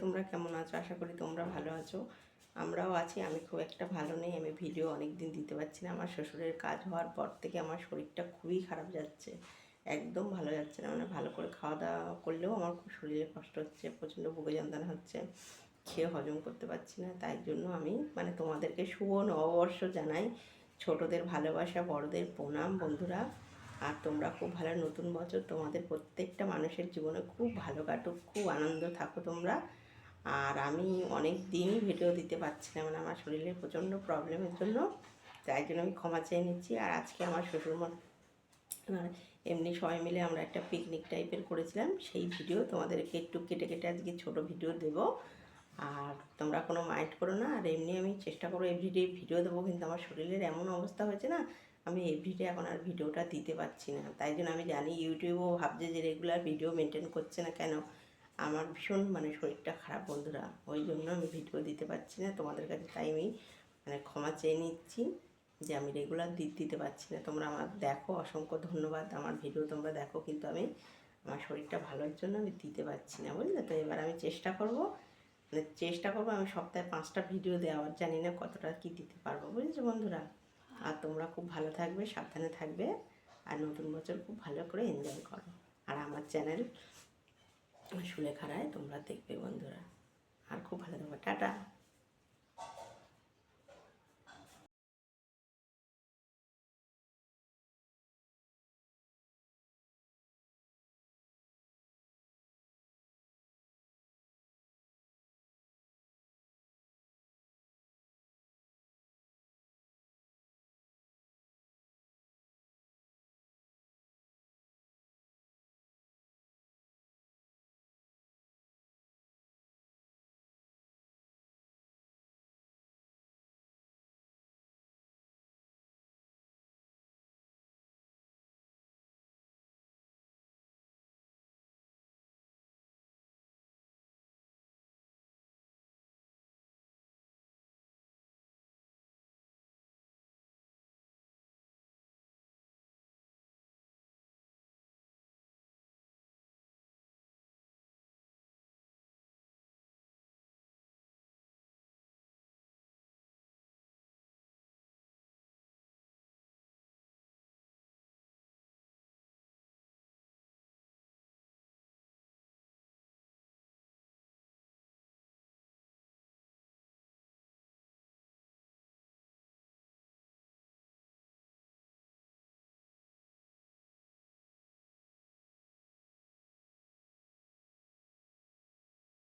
তোমরা কেমন আছো? আশা করি তোমরা ভালো আছো। আমরাও আছি। আমি খুব একটা ভালো নেই। আমি ভিডিও অনেক দিন দিতে পারছি না। আমার শ্বশুরের কাজ হওয়ার পর থেকে আমার শরীরটা খুবই খারাপ যাচ্ছে। একদম ভালো যাচ্ছে না। মানে ভালো করে খাওয়া দাওয়া করলেও আমার খুব শরীরে কষ্ট হচ্ছে, প্রচণ্ড বুকে যন্ত্রণা হচ্ছে। খেয়ে হজম করতে পারছি না। তাই জন্য আমি মানে তোমাদেরকে শুভ নববর্ষ জানাই। ছোটদের ভালোবাসা, বড়দের প্রণাম, বন্ধুরা। আর তোমরা খুব ভালো। নতুন বছর তোমাদের প্রত্যেকটা মানুষের জীবনে খুব ভালো কাটুক, খুব আনন্দ থাকো তোমরা। আর আমি অনেক দিন ভিডিও দিতে পারছি না মানে আমার শরীরে প্রচণ্ড প্রবলেমের জন্য। তাই জন্য আমি ক্ষমা চেয়ে নিচ্ছি। আর আজকে আমার শ্বশুর মা মানে এমনি সবাই মিলে আমরা একটা পিকনিক টাইপের করেছিলাম। সেই ভিডিও তোমাদেরকে একটু কেটে কেটে আজকে ছোট ভিডিও দেবো। আর তোমরা কোনো মাইন্ড করো না। আর এমনি আমি চেষ্টা করব এভরিডে ভিডিও দেবো, কিন্তু আমার শরীরের এমন অবস্থা হয়েছে না, আমি এভরিডে এখন আর ভিডিওটা দিতে পারছি না। তাই জন্য আমি জানি ইউটিউবও ভাবছে যে রেগুলার ভিডিও মেনটেন করছে না কেন? আমার ভীষণ মানে শরীরটা খারাপ, বন্ধুরা। ওই জন্য আমি ভিডিও দিতে পারছি না। তোমাদের কাছে তাই আমি মানে ক্ষমা চেয়ে নিচ্ছি যে আমি রেগুলার দিক দিতে পারছি না। তোমরা আমার দেখো, অসংখ্য ধন্যবাদ। আমার ভিডিও তোমরা দেখো, কিন্তু আমি আমার শরীরটা ভালোর জন্য আমি দিতে পারছি না, বুঝলে? তো এবার আমি চেষ্টা করব। মানে চেষ্টা করব আমি সপ্তাহে পাঁচটা ভিডিও দেওয়ার। জানি না কতটা কি দিতে পারব, বুঝেছ বন্ধুরা? আর তোমরা খুব ভালো থাকবে, সাবধানে থাকবে। আর নতুন বছর খুব ভালো করে এনজয় করো। আর আমার চ্যানেল সুলেখারায় তোমরা দেখবে বন্ধুরা। আর খুব ভালো থাকবে। টাটা।